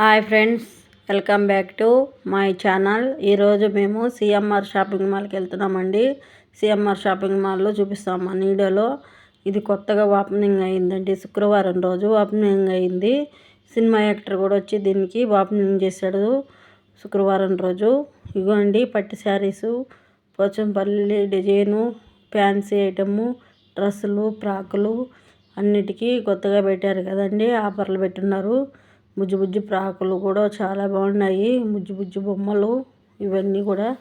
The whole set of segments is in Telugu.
Hi friends welcome back to my channel. ఈరోజు మేము సిఎంఆర్ షాపింగ్ మాల్కి వెళ్తున్నామండి. సిఎంఆర్ షాపింగ్ మాల్లో చూపిస్తాం మన వీడియోలో ఇది కొత్తగా ఓపెనింగ్ అయిందండి. శుక్రవారం రోజు ఓపెనింగ్ అయింది. సినిమా యాక్టర్ కూడా వచ్చి దీనికి ఓపెనింగ్ చేశాడు. శుక్రవారం రోజు. ఇగోండి పట్టు saris Pochampally design fancy item dresses frocks అన్నిటికీ కొత్తగా పెట్టారు కదండి. ఆఫర్లు పెట్టున్నారు. బుజ్జి బుజ్జి ఫ్రాకులు కూడా చాలా బాగున్నాయి. బుజ్జి బుజ్జి బొమ్మలు ఇవన్నీ కూడా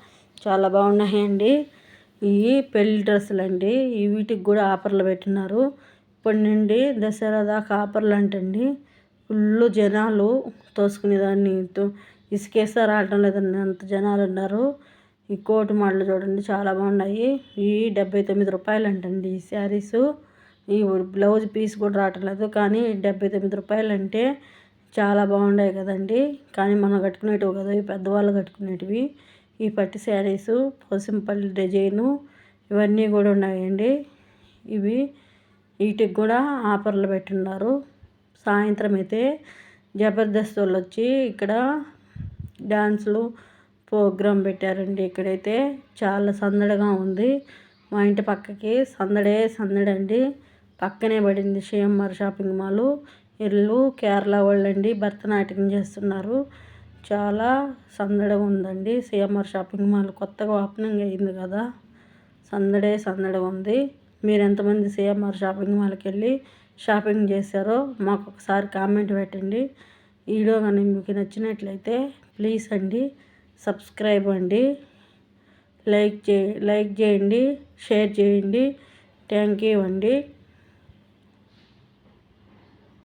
చాలా బాగున్నాయండి. ఇవి పెళ్ళి డ్రెస్సులు అండి. వీటికి కూడా ఆఫర్లు పెట్టినారు. ఇప్పటి నుండి దసరా దాకా ఆఫర్లు అంటండి. ఫుల్ జనాలు తోసుకునేదాన్ని ఇసుకేస్తే రావటం లేదండి. అంత జనాలు ఉన్నారు. ఈ కోటు మోడల్ చూడండి చాలా బాగున్నాయి. ఈ డెబ్బై తొమ్మిది రూపాయలు అంటండి ఈ శారీసు. ఈ బ్లౌజ్ పీస్ కూడా రావటం లేదు. కానీ డెబ్బై తొమ్మిది రూపాయలు అంటే చాలా బాగున్నాయి కదండి. కానీ మనం కట్టుకునేటివి కదా. ఇవి పెద్దవాళ్ళు కట్టుకునేటివి. ఈ పట్టు శారీస్ పోసింపల్లి డిజైను ఇవన్నీ కూడా ఉన్నాయండి. ఇవి వీటికి కూడా ఆఫర్లు పెట్టున్నారు. సాయంత్రం అయితే జబర్దస్త్ వాళ్ళు వచ్చి ఇక్కడ డ్యాన్సులు ప్రోగ్రాం పెట్టారండి. ఇక్కడైతే చాలా సందడిగా ఉంది. మా ఇంటి పక్కకి సందడే సందడండి. పక్కనే పడింది షిఎంఆర్ షాపింగ్ మాల్. ఇల్లు కేరళ వాళ్ళండి భరతనాట్యం చేస్తున్నారు. చాలా సందడిగా ఉందండి. సిఎంఆర్ షాపింగ్ మాల్ కొత్తగా ఓపెనింగ్ అయింది కదా. సందడే సందడిగా ఉంది. మీరు ఎంతమంది సిఎంఆర్ షాపింగ్ మాల్కి వెళ్ళి షాపింగ్ చేశారో మాకు ఒకసారి కామెంట్ పెట్టండి. వీడియో కానీ మీకు నచ్చినట్లయితే ప్లీజ్ అండి సబ్స్క్రైబ్ అండి లైక్ చే లైక్ చేయండి షేర్ చేయండి. థ్యాంక్ యూ అండి.